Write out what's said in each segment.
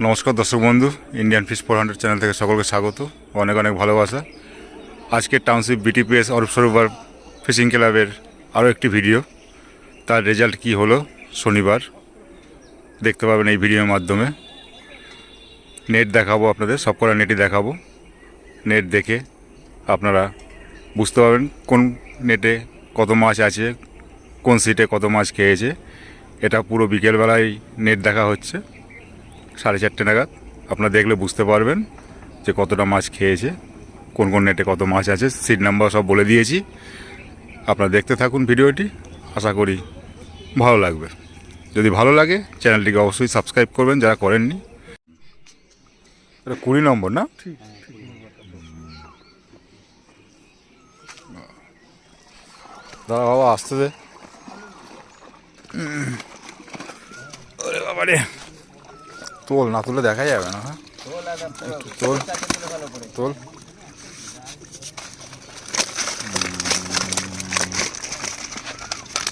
নমস্কার দর্শক বন্ধু Indian fish four hundred channel থেকে সকলকে স্বাগত। অনেক অনেক ভালোবাসা। আজকে township BTPS Arup Sarovar fishing ক্লাবের আরও একটি ভিডিও তার রেজাল্ট কি হলো শনিবার? দেখতে পাবেন এই ভিডিওর মাধ্যমে। নেট দেখাবো আপনাদের সব কটা নেটই দেখাবো। নেট দেখে আপনারা বুঝতে পারবেন কোন নেটে কত মাছ আছে, কোন সিটে কত মাছ খেয়েছে। এটা পুরো বিকেলবেলায় নেট দেখা হচ্ছে। সাড়ে চারটে নাগাদ। আপনারা দেখলে বুঝতে পারবেন যে কতটা মাছ খেয়েছে কোন কোন নেটে কত মাছ আছে সিট নাম্বার সব বলে দিয়েছি। আপনারা দেখতে থাকুন ভিডিওটি আশা করি ভালো লাগবে। যদি ভালো লাগে চ্যানেলটিকে অবশ্যই সাবস্ক্রাইব করবেন যারা করেননি। এটা কুড়ি নম্বর না? দাদা বাবা আসতে দে। ওরে বাবা রে তোল, না তুলে দেখা যাবে না হ্যাঁ? তোল তোল।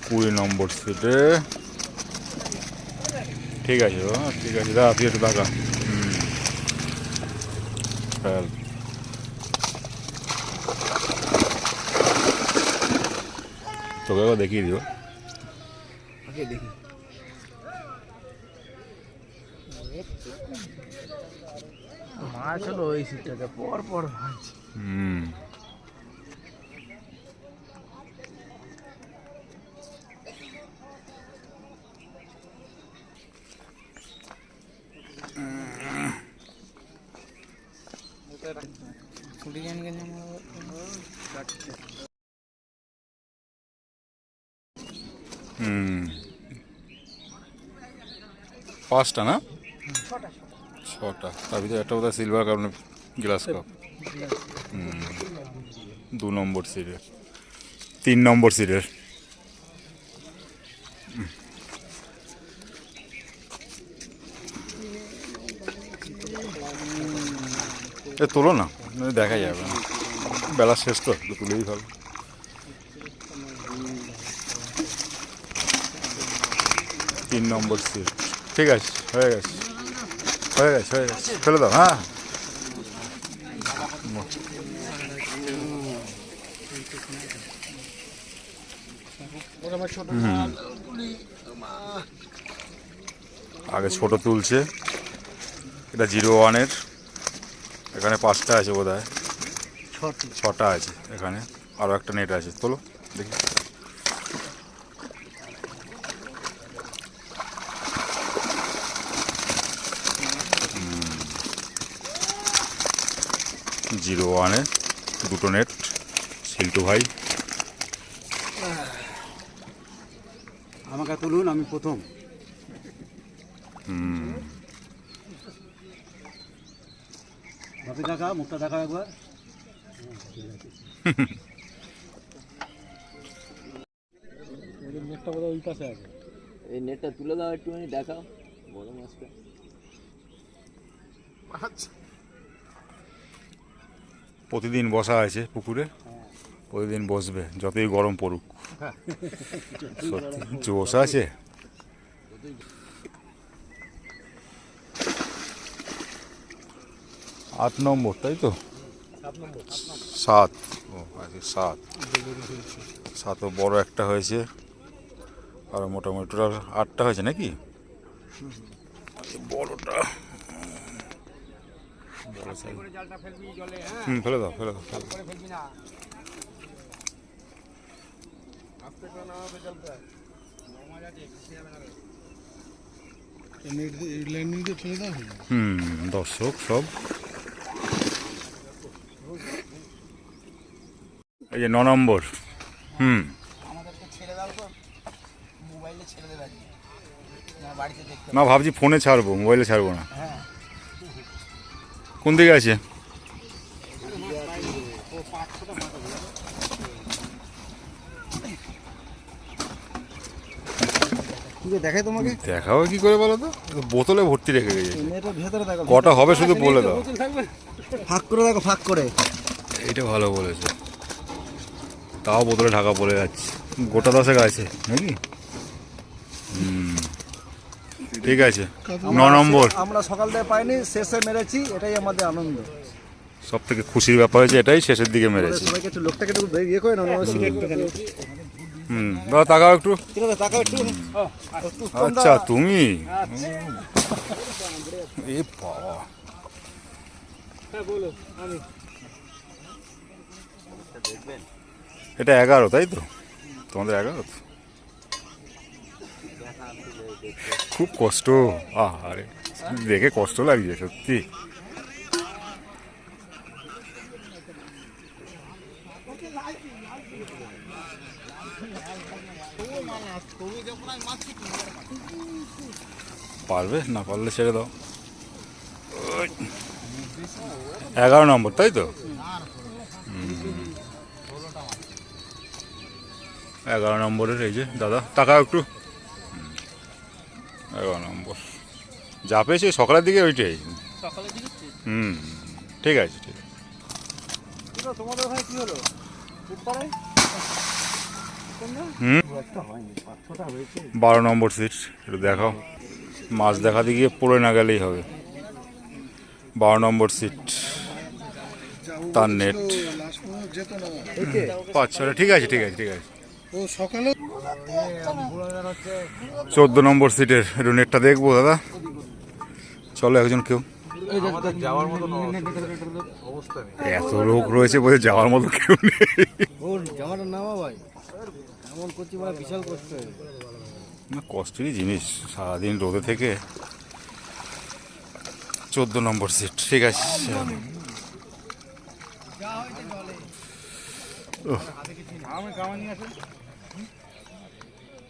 কুড়ি নম্বর সিটে। ঠিক আছে ঠিক আছে দাদা তুই একটু দেখা ফেল। তোকে দেখিয়ে দিও দেখি। মাছ হলো ওই সিটটাতে পর পর মাছ হুম হুম পাঁচটা না ছটা তার ভিতরে একটা বোধহয় সিলভার কারণে গ্লাস কাপ দু নম্বর সিটের তিন নম্বর সিটের এ, তোলো না। দেখা যাবে। না বেলা শেষ তো তুলেই ভালো তিন নম্বর সিট ঠিক আছে, হয়ে গেছে। হয়ে গেছে হয়ে গেছে। ফেলে দাও হ্যাঁ। আগে ছোট তুলছে। এটা জিরো ওয়ানের। এখানে পাঁচটা আছে বোধ হয় ছটা আছে এখানে। আরও একটা নেট আছে। তোলো দেখি। জিরো ওয়ানে দুটো নেট সিল্টু ভাই। আমাকে তুলুন আমি প্রথম। কাকা মুখটা দেখা একবার। নেটটা বোধহয় ওই পাশে আছে এই নেটটা তুলে দাও একটুখানি দেখাও। বড় মাছটা। প্রতিদিন বসা আছে পুকুরে, প্রতিদিন বসবে, যতই গরম পড়ুক। সত্যি বসা আছে? আট নম্বর, তাই তো? সাত। ও আচ্ছা সাত। সাতও বড় একটা হয়েছে। আর মোটামুটি টোটাল আটটা হয়েছে নাকি? বড়টা। বড় size। হুম ফেলে দাও ফেলে দাও দর্শক সব। এই যে ন নম্বর, হুম। না, ভাবছি ফোনে ছাড়বো, মোবাইলে ছাড়বো না। কোন দিকে আছে? দেখাই তোমাকে? দেখাও কি করে বলো তো? বোতলে ভর্তি রেখে গেছে। কটা হবে শুধু বলে দাও। ফাঁক করে দেখো ফাঁক করে। এইটা ভালো বলেছে। তাও বোতলে ঢাকা পড়ে যাচ্ছে। গোটা দশেক আছে নাকি? হুম। ঠিক আছে। ন নম্বর। আমরা সকাল থেকে পাইনি শেষে মেরেছি এটাই আমাদের আনন্দ। সব থেকে খুশির ব্যাপার হয়েছে এটাই শেষের দিকে মেরেছি। সবাইকে একটু লোকটাকে একটু ইয়ে করে না হুম। দাদা তাকাও একটু। আচ্ছা তুমি? এ বাবা। এটা এগারো তাই তো? তোমাদের এগারো তো? খুব কষ্ট। আরে, দেখে কষ্ট লাগছে সত্যি। পারবে? না পারলে ছেড়ে দাও। এগারো নম্বর, তাই তো? এগারো নম্বরের এই যে, দাদা, টাকা একটু। এগারো নম্বর যা পেয়েছি ওই সকালের দিকে ওইটাই হুম ঠিক আছে ঠিক আছে। তোমাদের ওখানে কি হলো? হুম। বারো নম্বর সিট একটু দেখাও মাছ দেখাতে গিয়ে পড়ে না গেলেই হবে। বারো নম্বর সিট তার নেট ছটা ঠিক আছে ঠিক আছে ঠিক আছে। চোদ্দ নম্বর সিটের একটু নেটটা দেখব দাদা। চলো একজন কেউ। এত লোক রয়েছে বলে যাওয়ার মতো কেউ নেই। ওর জামাটা নামা ভাই? এমন করছি বিশাল কষ্ট না কষ্টেরই জিনিস। সারাদিন রোদে থেকে চোদ্দ নম্বর সিট। ঠিক আছে ওহ।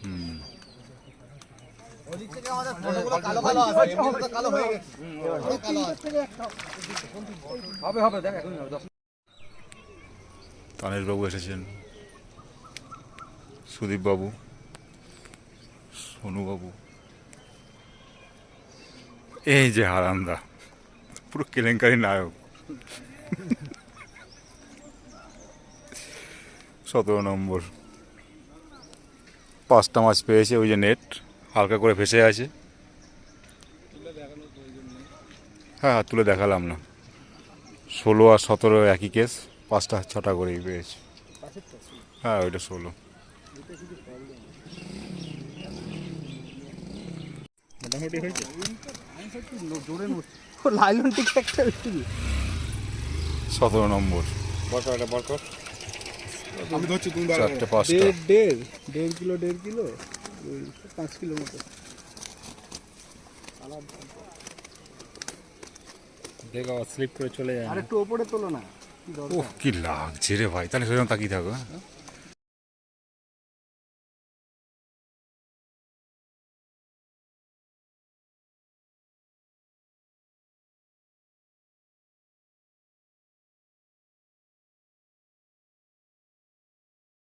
হুম। কালো কালো আছে এমনিতে তো কালো গেছে কালো আছে হবে হবে দেখ এখন তানের বাবু এসেছেন সুদীপ বাবু সোনু বাবু এই যে হারান্দা, পুরো কেলেঙ্কারি নায়ক সতেরো নম্বর। পাঁচটা মাছ পেয়েছে ওই যে নেট হালকা করে ভেসে আছে। হ্যাঁ হ্যাঁ, তুলে দেখালাম না। ষোলো আর সতেরো একই কেস পাঁচটা ছটা করেই পেয়েছে। হ্যাঁ ওইটা ষোলো। লাইলন টিকে একটা সতেরো নম্বর। আমি ধরছি তুমি চারটে পাঁচটা। দেড় দেড় দেড় কিলো দেড় কিলো ওই পাঁচ কিলো মতো। স্লিপ করে চলে যায়। আরেকটু ওপরে তোলো না ও কি লাগছে রে ভাই তাহলে সেরকম তাকিয়ে থাকো হ্যাঁ?